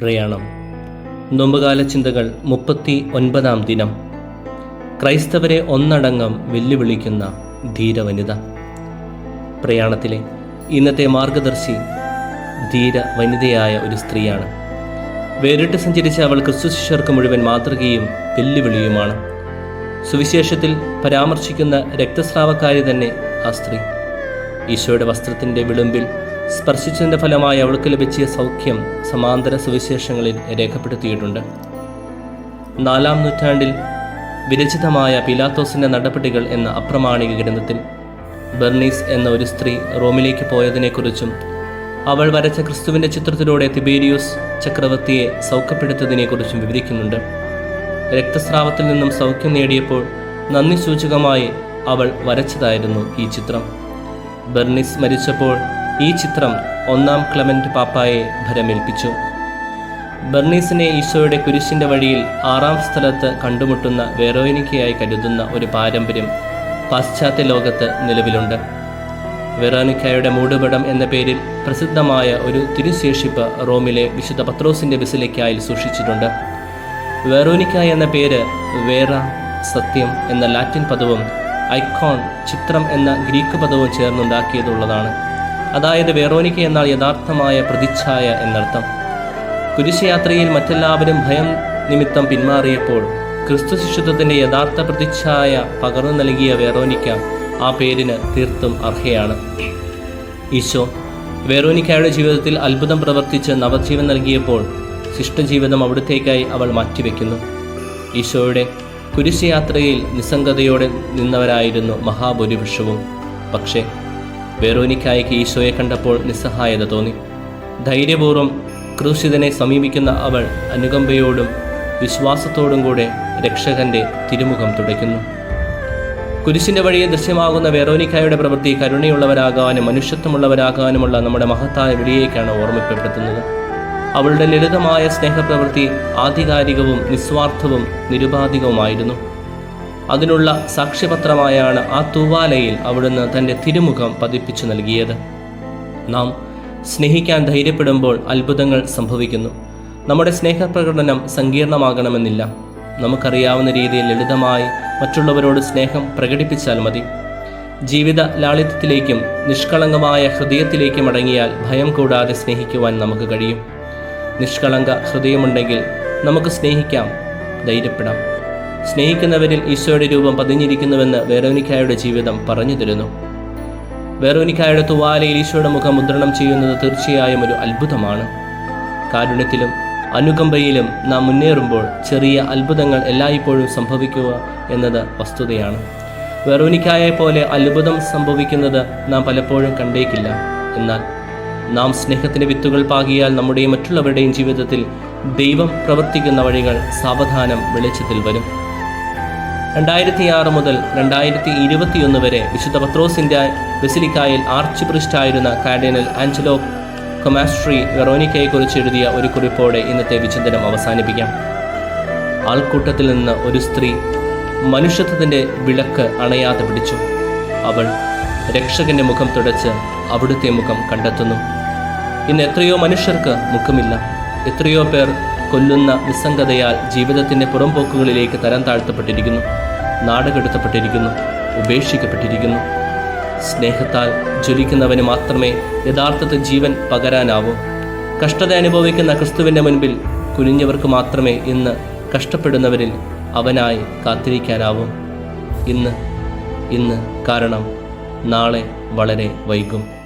പ്രയാണം. നോമ്പുകാല ചിന്തകൾ മുപ്പത്തി ഒൻപതാം ദിനം. ക്രൈസ്തവരെ ഒന്നടങ്കം വെല്ലുവിളിക്കുന്ന ധീരവനിത. പ്രയാണത്തിലെ ഇന്നത്തെ മാർഗദർശി ധീര വനിതയായ ഒരു സ്ത്രീയാണ്. വേറിട്ട് സഞ്ചരിച്ച അവൾ ക്രിസ്തു ശിഷ്യർക്ക് മുഴുവൻ മാതൃകയും വെല്ലുവിളിയുമാണ്. സുവിശേഷത്തിൽ പരാമർശിക്കുന്ന രക്തസ്രാവക്കാരി തന്നെ ആ സ്ത്രീ. ഈശോയുടെ വസ്ത്രത്തിന്റെ വിളുമ്പിൽ സ്പർശിച്ചതിന്റെ ഫലമായി അവൾക്ക് ലഭിച്ച സൗഖ്യം സമാന്തര സുവിശേഷങ്ങളിൽ രേഖപ്പെടുത്തിയിട്ടുണ്ട്. നാലാം നൂറ്റാണ്ടിൽ വിരചിതമായ പിലാത്തോസിന്റെ നടപടികൾ എന്ന അപ്രമാണിക ഗ്രന്ഥത്തിൽ ബെർണീസ് എന്ന ഒരു സ്ത്രീ റോമിലേക്ക് പോയതിനെക്കുറിച്ചും അവൾ വരച്ച ക്രിസ്തുവിന്റെ ചിത്രത്തിലൂടെ തിബേരിയൂസ് ചക്രവർത്തിയെ സൗഖ്യപ്പെടുത്തതിനെക്കുറിച്ചും വിവരിക്കുന്നുണ്ട്. രക്തസ്രാവത്തിൽ നിന്നും സൗഖ്യം നേടിയപ്പോൾ നന്ദി സൂചകമായി അവൾ വരച്ചതായിരുന്നു ഈ ചിത്രം. ബെർണിസ് മരിച്ചപ്പോൾ ഈ ചിത്രം ഒന്നാം ക്ലമന്റ് പാപ്പായെ ഭരമേൽപ്പിച്ചു. ബെർണീസിനെ ഈശോയുടെ കുരിശിന്റെ വഴിയിൽ ആറാം സ്ഥലത്ത് കണ്ടുമുട്ടുന്ന വെറോനിക്കയായി കരുതുന്ന ഒരു പാരമ്പര്യം പാശ്ചാത്യ ലോകത്ത് നിലവിലുണ്ട്. വെറോനിക്കയുടെ മൂടുപടം എന്ന പേരിൽ പ്രസിദ്ധമായ ഒരു തിരുശേഷിപ്പ് റോമിലെ വിശുദ്ധ പത്രോസിന്റെ ബിസിലിക്കായിൽ സൂക്ഷിച്ചിട്ടുണ്ട്. വെറോനിക്ക എന്ന പേര് വേറ സത്യം എന്ന ലാറ്റിൻ പദവും ഐക്കോൺ ചിത്രം എന്ന ഗ്രീക്ക് പദവും ചേർന്നുണ്ടാക്കിയതുള്ളതാണ്. അതായത് വെറോനിക്ക എന്നാൽ യഥാർത്ഥമായ പ്രതിച്ഛായ എന്നർത്ഥം. കുരിശയാത്രയിൽ മറ്റെല്ലാവരും ഭയം നിമിത്തം പിന്മാറിയപ്പോൾ ക്രിസ്തു ശിശുത്വത്തിന്റെ യഥാർത്ഥ പ്രതിച്ഛായ പകർന്നു നൽകിയ വെറോനിക്ക ആ പേരിന് തീർത്തും അർഹയാണ്. ഈശോ വെറോനിക്കയുടെ ജീവിതത്തിൽ അത്ഭുതം പ്രവർത്തിച്ച് നവജീവൻ നൽകിയപ്പോൾ ശിഷ്ടജീവിതം അവിടത്തേക്കായി അവൾ മാറ്റിവെക്കുന്നു. ഈശോയുടെ കുരിശയാത്രയിൽ നിസ്സംഗതയോടെ നിന്നവരായിരുന്നു മഹാഭൂരിപക്ഷവും. പക്ഷേ വെറോനിക്കായ്ക്ക് ഈശോയെ കണ്ടപ്പോൾ നിസ്സഹായത തോന്നി. ധൈര്യപൂർവം ക്രൂശിതനെ സമീപിക്കുന്ന അവൾ അനുകമ്പയോടും വിശ്വാസത്തോടും കൂടെ രക്ഷകന്റെ തിരുമുഖം തുടയ്ക്കുന്നു. കുരിശിന്റെ വഴിയെ ദൃശ്യമാകുന്ന വെറോനിക്കായുടെ പ്രവൃത്തി കരുണയുള്ളവരാകാനും മനുഷ്യത്വമുള്ളവരാകാനുമുള്ള നമ്മുടെ മഹത്തായ വിളിയേക്കാണ് ഓർമ്മപ്പെടുത്തുന്നത്. അവളുടെ ലളിതമായ സ്നേഹപ്രവൃത്തി ആധികാരികവും നിസ്വാർത്ഥവും നിരുപാധികവുമായിരുന്നു. അതിനുള്ള സാക്ഷ്യപത്രമായാണ് ആ തൂവാലയിൽ അവിടുന്ന് തന്റെ തിരുമുഖം പതിപ്പിച്ചു നൽകിയത്. നാം സ്നേഹിക്കാൻ ധൈര്യപ്പെടുമ്പോൾ അത്ഭുതങ്ങൾ സംഭവിക്കുന്നു. നമ്മുടെ സ്നേഹപ്രകടനം സങ്കീർണമാകണമെന്നില്ല. നമുക്കറിയാവുന്ന രീതിയിൽ ലളിതമായി മറ്റുള്ളവരോട് സ്നേഹം പ്രകടിപ്പിച്ചാൽ മതി. ജീവിത ലാളിത്യത്തിലേക്കും നിഷ്കളങ്കമായ ഹൃദയത്തിലേക്കും അടങ്ങിയാൽ ഭയം കൂടാതെ സ്നേഹിക്കുവാൻ നമുക്ക് കഴിയും. നിഷ്കളങ്ക ഹൃദയമുണ്ടെങ്കിൽ നമുക്ക് സ്നേഹിക്കാം ധൈര്യപ്പെടാം. സ്നേഹിക്കുന്നവരിൽ ഈശോയുടെ രൂപം പതിഞ്ഞിരിക്കുന്നുവെന്ന് വേറോനിക്കായുടെ ജീവിതം പറഞ്ഞു തരുന്നു. വേറോനിക്കായുടെ തുവാലയിൽ ഈശോയുടെ മുഖം മുദ്രണം ചെയ്യുന്നത് തീർച്ചയായും ഒരു അത്ഭുതമാണ്. കാരുണ്യത്തിലും അനുകമ്പയിലും നാം മുന്നേറുമ്പോൾ ചെറിയ അത്ഭുതങ്ങൾ എല്ലായ്പ്പോഴും സംഭവിക്കുക എന്നത് വസ്തുതയാണ്. വെറോനിക്കായെ പോലെ അത്ഭുതം സംഭവിക്കുന്നത് നാം പലപ്പോഴും കണ്ടേക്കില്ല. എന്നാൽ നാം സ്നേഹത്തിന്റെ വിത്തുകൾ പാകിയാൽ നമ്മുടെയും മറ്റുള്ളവരുടെയും ജീവിതത്തിൽ ദൈവം പ്രവർത്തിക്കുന്ന വഴികൾ സാവധാനം വെളിച്ചത്തിൽ വരും. രണ്ടായിരത്തി ആറ് മുതൽ രണ്ടായിരത്തി ഇരുപത്തിയൊന്ന് വരെ വിശുദ്ധ പത്രോസിന്റെ ബെസിലിക്കായിൽ ആർച്ച് പ്രിസ്റ്റായിരുന്ന കാർഡിനൽ ആഞ്ചലോ കൊമാസ്ട്രി വെറോനിക്കയെക്കുറിച്ച് എഴുതിയ ഒരു കുറിപ്പോടെ ഇന്നത്തെ വിചിന്തനം അവസാനിപ്പിക്കാം. ആൾക്കൂട്ടത്തിൽ നിന്ന് ഒരു സ്ത്രീ മനുഷ്യത്വത്തിന്റെ വിളക്ക് അണയാതെ പിടിച്ചു. അവൾ രക്ഷകന്റെ മുഖം തുടച്ച് അവിടുത്തെ മുഖം കണ്ടെത്തുന്നു. ഇന്ന് എത്രയോ മനുഷ്യർക്ക് മുഖമില്ല. എത്രയോ പേർ കൊല്ലുന്ന നിസ്സംഗതയാൽ ജീവിതത്തിന്റെ പുറംപോക്കുകളിലേക്ക് തരം താഴ്ത്തപ്പെട്ടിരിക്കുന്നു. നാടുകെടുത്തപ്പെട്ടിരിക്കുന്നു ഉപേക്ഷിക്കപ്പെട്ടിരിക്കുന്നു. സ്നേഹത്താൽ ജ്വലിക്കുന്നവന് മാത്രമേ യഥാർത്ഥത്തിൽ ജീവൻ പകരാനാവൂ. കഷ്ടത അനുഭവിക്കുന്ന ക്രിസ്തുവിന്റെ മുൻപിൽ കുനിഞ്ഞവർക്ക് മാത്രമേ ഇന്ന് കഷ്ടപ്പെടുന്നവരിൽ അവനായി കാത്തിരിക്കാനാവൂ. ഇന്ന് ഇന്ന് കാരണം നാളെ വളരെ വൈകും.